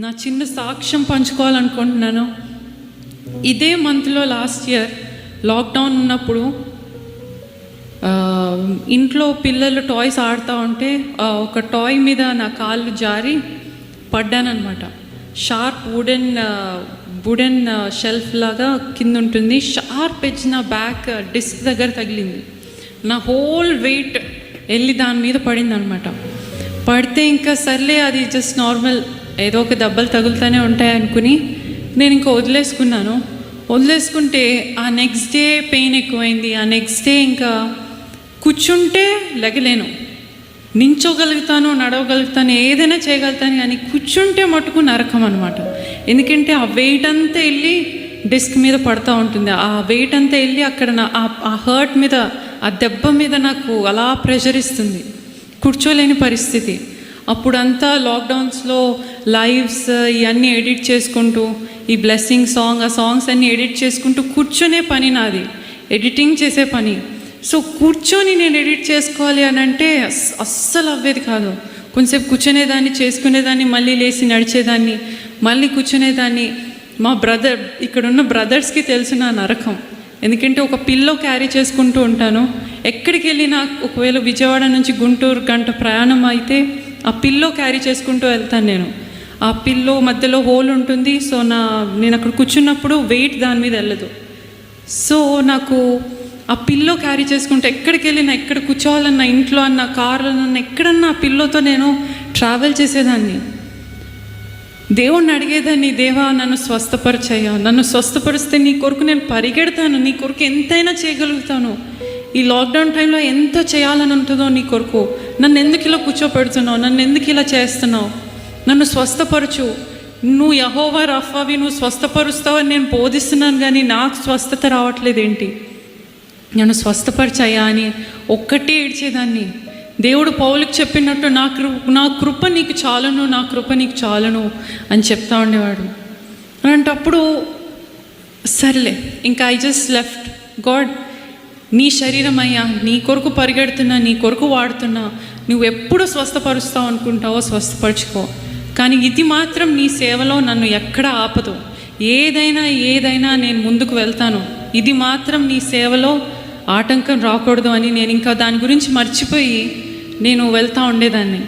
నా చిన్న సాక్ష్యం పంచుకోవాలనుకుంటున్నాను. ఇదే మంత్లో లాస్ట్ ఇయర్ లాక్డౌన్ ఉన్నప్పుడు ఇంట్లో పిల్లలు టాయ్స్ ఆడుతూ ఉంటే ఒక టాయ్ మీద నా కాళ్ళు జారి పడ్డానమాట షార్ప్ వుడెన్ వుడెన్ షెల్ఫ్ లాగా కింద ఉంటుంది. షార్ప్ ఎడ్జ్ నా బ్యాక్ డిస్క్ దగ్గర తగిలింది. నా హోల్ వెయిట్ వెళ్ళి దాని మీద పడింది అనమాట పడితే ఇంకా సర్లే అది జస్ట్ నార్మల్ ఏదో ఒక దెబ్బలు తగులుతూనే ఉంటాయి అనుకుని నేను ఇంకా వదిలేసుకున్నాను. వదిలేసుకుంటే ఆ నెక్స్ట్ డే పెయిన్ ఎక్కువైంది. ఆ నెక్స్ట్ డే ఇంకా కూర్చుంటే లెగలేను. నించోగలుగుతాను నడవగలుగుతాను ఏదైనా చేయగలుగుతాను కానీ కూర్చుంటే మటుకు నరకం అనమాట ఎందుకంటే ఆ వెయిట్ అంతా వెళ్ళి డిస్క్ మీద పడుతూ ఉంటుంది. ఆ వెయిట్ అంతా వెళ్ళి అక్కడ నా ఆ- ఆ హర్ట్ మీద ఆ దెబ్బ మీద నాకు అలా ప్రెషర్ ఇస్తుంది. కూర్చోలేని పరిస్థితి. అప్పుడంతా లాక్డౌన్స్లో లైవ్స్ ఇవన్నీ ఎడిట్ చేసుకుంటూ ఈ బ్లెస్సింగ్ సాంగ్ ఆ సాంగ్స్ అన్నీ ఎడిట్ చేసుకుంటూ కూర్చునే పని నాది. ఎడిటింగ్ చేసే పని. సో కూర్చొని నేను ఎడిట్ చేసుకోవాలి అని అంటే అస్సలు అవ్వేది కాదు. కొంచెంసేపు కూర్చునేదాన్ని చేసుకునేదాన్ని మళ్ళీ లేచి నడిచేదాన్ని మళ్ళీ కూర్చునేదాన్ని. మా బ్రదర్ ఇక్కడ ఉన్న బ్రదర్స్కి తెలిసిన నరకం. ఎందుకంటే ఒక పిల్లో క్యారీ చేసుకుంటూ ఉంటాను. ఎక్కడికి వెళ్ళినా ఒకవేళ విజయవాడ నుంచి గుంటూరు గంట ప్రయాణం అయితే ఆ పిల్లో క్యారీ చేసుకుంటూ వెళ్తాను నేను. ఆ పిల్లో మధ్యలో హోల్ ఉంటుంది. సో నా నేను అక్కడ కూర్చున్నప్పుడు వెయిట్ దాని మీద వెళ్ళదు. సో నాకు ఆ పిల్లో క్యారీ చేసుకుంటే ఎక్కడికి వెళ్ళినా ఎక్కడ కూర్చోవాలన్నా ఇంట్లో అన్న కార్లో అన్న ఎక్కడన్నా ఆ పిల్లోతో నేను ట్రావెల్ చేసేదాన్ని. దేవుణ్ణి అడిగేదాన్ని దేవా నన్ను స్వస్థపరిచయ్యా. నన్ను స్వస్థపరిస్తే నీ కొరకు నేను పరిగెడతాను. నీ కొరకు ఎంతైనా చేయగలుగుతాను. ఈ లాక్డౌన్ టైంలో ఎంత చేయాలని ఉంటుందో నీ కొరకు. నన్ను ఎందుకు ఇలా కూర్చోపెడుతున్నావు? నన్ను ఎందుకు ఇలా చేస్తున్నావు? నన్ను స్వస్థపరచు. నువ్వు యహోవా రఫావి నువ్వు స్వస్థపరుస్తావని నేను బోధిస్తున్నాను కానీ నాకు స్వస్థత రావట్లేదు ఏంటి నన్ను స్వస్థపరిచాయా అని ఒక్కటే ఏడ్చేదాన్ని. దేవుడు పౌలకు చెప్పినట్టు నా కృ నా కృప నీకు చాలును నా కృప నీకు చాలును అని చెప్తా ఉండేవాడు. అలాంటప్పుడు సర్లే ఇంకా ఐ జస్ట్ లెఫ్ట్ గాడ్ నీ శరీరం అయ్యా నీ కొరకు పరిగెడుతున్నా నీ కొరకు వాడుతున్నా నువ్వు ఎప్పుడు స్వస్థపరుస్తావు అనుకుంటావో స్వస్థపరచుకో. కానీ ఇది మాత్రం నీ సేవలో నన్ను ఎక్కడ ఆపదు. ఏదైనా ఏదైనా నేను ముందుకు వెళ్తాను. ఇది మాత్రం నీ సేవలో ఆటంకం రాకూడదు అని నేను ఇంకా దాని గురించి మర్చిపోయి నేను వెళ్తూ ఉండేదాన్ని.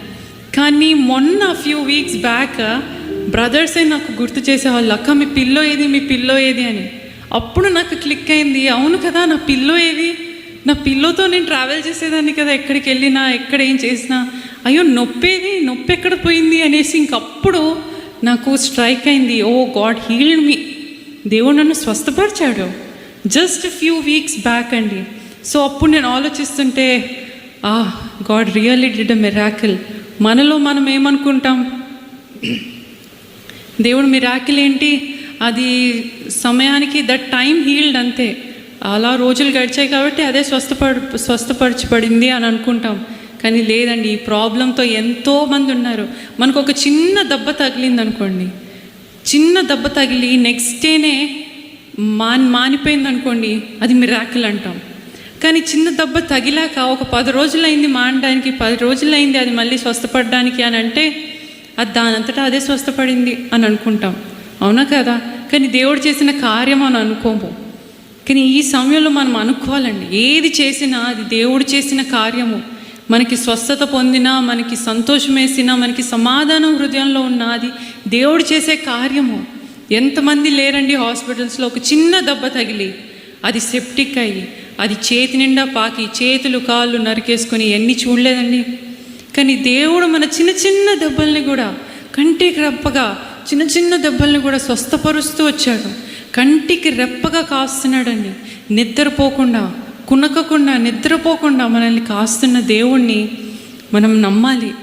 కానీ మొన్న ఫ్యూ వీక్స్ బ్యాక్ బ్రదర్సే నాకు గుర్తు చేసేవాళ్ళు అక్క మీ పిల్లో ఏది మీ పిల్లో ఏది? అని. అప్పుడు నాకు క్లిక్ అయింది అవును కదా నా పిల్లో ఏది? నా పిల్లోతో నేను ట్రావెల్ చేసేదాన్ని కదా ఎక్కడికి వెళ్ళినా ఎక్కడ ఏం చేసినా. అయ్యో నొప్పేది నొప్పి ఎక్కడ పోయింది అనేసి ఇంకప్పుడు నాకు స్ట్రైక్ అయింది. Oh God healed me. దేవుడు నన్ను స్వస్థపరిచాడు. జస్ట్ ఫ్యూ వీక్స్ బ్యాక్ అండి. సో అప్పుడు నేను ఆలోచిస్తుంటే ఆ God really did a miracle. మనలో మనం ఏమనుకుంటాం? దేవుడు మిరాకిల్ ఏంటి? అది సమయానికి దట్ టైం హీల్డ్ అంతే. అలా రోజులు గడిచాయి కాబట్టి అదే స్వస్థపడు స్వస్థపరచబడింది అని అనుకుంటాం. కానీ లేదండి ఈ ప్రాబ్లంతో ఎంతోమంది ఉన్నారు. మనకు ఒక చిన్న దెబ్బ తగిలింది అనుకోండి చిన్న దెబ్బ తగిలి నెక్స్ట్ డేనే మాన్ మానిపోయింది అనుకోండి అది మిరాకిల్ అంటాం. కానీ చిన్న దెబ్బ తగిలాక ఒక పది రోజులైంది మానడానికి పది రోజులైంది అది మళ్ళీ స్వస్థపడడానికి అని అంటే అది దానంతటా అదే స్వస్థపడింది అని అనుకుంటాం. అవునా కదా? కానీ దేవుడు చేసిన కార్యం అని అనుకోము. కానీ ఈ సమయంలో మనం అనుకోవాలండి ఏది చేసినా అది దేవుడు చేసిన కార్యము. మనకి స్వస్థత పొందినా మనకి సంతోషం వేసినా మనకి సమాధానం హృదయంలో ఉన్నది దేవుడు చేసే కార్యము. ఎంతమంది లేరండి హాస్పిటల్స్లో? ఒక చిన్న దెబ్బ తగిలి అది సెప్టిక్ అయ్యి అది చేతి నిండా పాకి చేతులు కాళ్ళు నరికేసుకొని ఎన్ని చూడలేదండి? కానీ దేవుడు మన చిన్న చిన్న దెబ్బల్ని కూడా కంటికి రెప్పగా చిన్న చిన్న దెబ్బల్ని కూడా స్వస్థపరుస్తూ వచ్చాడు. కంటికి రెప్పగా కాస్తున్నాడండి. నిద్రపోకుండా కునకకుండా నిద్రపోకుండా మనల్ని కాస్తున్న దేవుణ్ణి మనం నమ్మాలి.